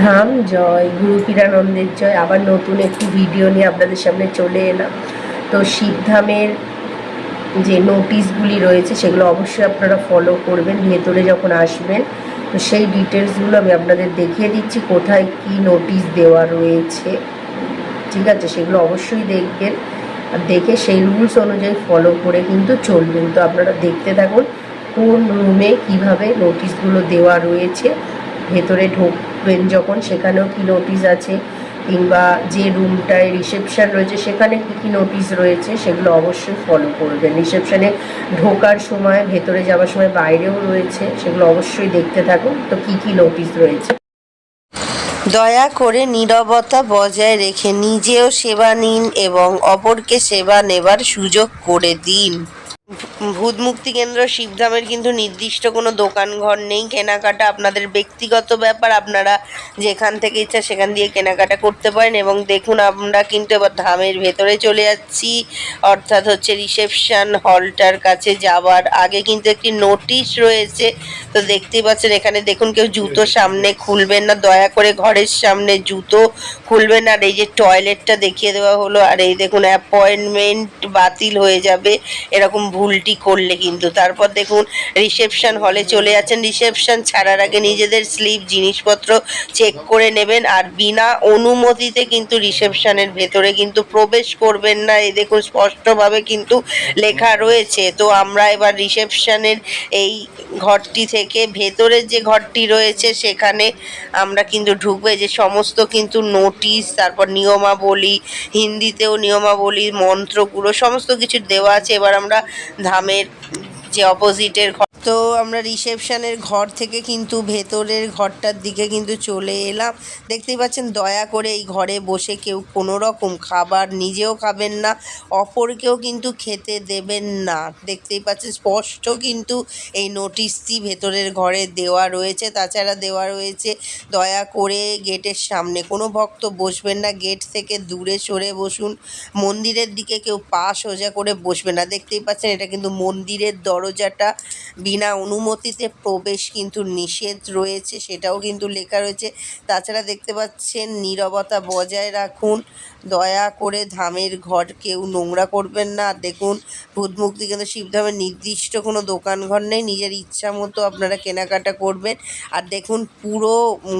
শিবধাম জয়, গুরু পীরানন্দের জয়, আবার নতুন একটি ভিডিও নিয়ে আপনাদের সামনে চলে এলাম। তো শিবধামের যে নোটিশগুলি রয়েছে, সেগুলো অবশ্যই আপনারা ফলো করবেন, ভেতরে যখন আসবেন। তো সেই ডিটেলসগুলো আমি আপনাদের দেখিয়ে দিচ্ছি, কোথায় কি নোটিশ দেওয়া রয়েছে। ঠিক আছে? সেগুলো অবশ্যই দেখবেন। আর দেখে সেই রুলস অনুযায়ী ফলো করে কিন্তু চলবেন। তো আপনারা দেখতে থাকুন, কোন রুমে কীভাবে নোটিশগুলো দেওয়া রয়েছে, ভেতরে ঢুকবেন যখন সেখানেও কি নোটিশ আছে, কিংবা যে রুমটায় রিসেপশন রয়েছে, সেখানে কি কি নোটিশ রয়েছে, সেগুলো অবশ্যই ফলো করবেন। রিসেপশানে ঢোকার সময়, ভেতরে যাওয়ার সময় বাইরেও রয়েছে, সেগুলো অবশ্যই দেখতে থাকুন। তো কি কি নোটিশ রয়েছে? দয়া করে নীরবতা বজায় রেখে নিজেও সেবা নিন এবং অপরকে সেবা নেবার সুযোগ করে দিন। ভূত মুক্তি কেন্দ্র, শিবধামের কিন্তু নির্দিষ্ট কোনো দোকান ঘর নেই, কেনাকাটা আপনাদের ব্যক্তিগত ব্যাপার, আপনারা যেখান থেকে ইচ্ছা সেখান দিয়ে কেনাকাটা করতে পারেন এবং দেখুন আমরা কিন্তু এবার ধামের ভেতরে চলে যাচ্ছি, অর্থাৎ হচ্ছে রিসেপশন হলটার কাছে যাওয়ার আগে কিন্তু একটি নোটিশ রয়েছে, তো দেখতেই পাচ্ছেন এখানে দেখুন কেউ জুতো সামনে খুলবেন না, দয়া করে ঘরের সামনে জুতো খুলবেন আর এই যে টয়লেটটা দেখিয়ে দেওয়া হলো, আর এই দেখুন অ্যাপয়েন্টমেন্ট বাতিল হয়ে যাবে, এরকম ভুলটি করলে কিন্তু। তারপর দেখুন রিসেপশন হলে চলে যাচ্ছেন। রিসেপশন ছাড়ার আগে নিজেদের স্লিপ জিনিসপত্র চেক করে নেবেন আর বিনা অনুমতিতে কিন্তু রিসেপশনের ভেতরে কিন্তু প্রবেশ করবেন না। এই দেখুন, স্পষ্টভাবে কিন্তু লেখা রয়েছে। তো আমরা এবার রিসেপশনের এই ঘরটি থেকে ভেতরের যে ঘরটি রয়েছে, সেখানে আমরা কিন্তু ঢুকবে। যে সমস্ত কিন্তু নোটিশ তারপর নিয়মাবলী, হিন্দিতেও নিয়মাবলী, মন্ত্রগুলো, সমস্ত কিছু দেওয়া আছে। এবার আমরা ধামের যে অপোজিটের তো আমরা রিসেপশনের ঘর থেকে কিন্তু ভেতরের ঘরটার দিকে কিন্তু চলে এলাম। দেখতেই পাচ্ছেন, দয়া করে এই ঘরে বসে কেউ কোনো রকম খাবার নিজেও খাবেন না, অপরকেও কিন্তু খেতে দেবেন না। দেখতেই পাচ্ছেন, স্পষ্ট কিন্তু এই নোটিশটি ভেতরের ঘরে দেওয়া রয়েছে, তাছাড়া দেওয়া রয়েছে, দয়া করে গেটের সামনে। কোনো ভক্ত বসবেন না, গেট থেকে দূরে সরে বসুন, মন্দিরের দিকে কেউ পা সোজা করে বসবে না। দেখতেই পাচ্ছেন, এটা কিন্তু মন্দিরের দরজাটা বিনা অনুমতিতে প্রবেশ কিন্তু নিষেধ রয়েছে, সেটাও কিন্তু লেখা রয়েছে। তাছাড়া দেখতে পাচ্ছেন, নীরবতা বজায় রাখুন। দয়া করে ধামের ঘর কেউ নোংরা করবেন না। দেখুন, ভূতমুক্তি কিন্তু শিবধামের নির্দিষ্ট কোনো দোকান ঘর নেই। নিজের ইচ্ছা মতো আপনারা কেনাকাটা করবেন। আর দেখুন, পুরো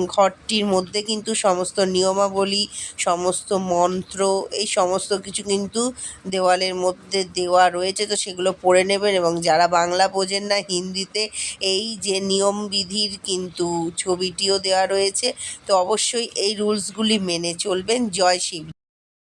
ঘরটির মধ্যে কিন্তু সমস্ত নিয়মাবলী, সমস্ত মন্ত্র, এই সমস্ত কিছু কিন্তু দেওয়ালের মধ্যে দেওয়া রয়েছে। তো সেগুলো পড়ে নেবেন এবং যারা বাংলা বোঝেন না হিন্দিতে এই যে নিয়মবিধির কিন্তু ছবিটিও দেওয়া রয়েছে, তো অবশ্যই এই রুলসগুলি মেনে চলবেন। জয় শিব।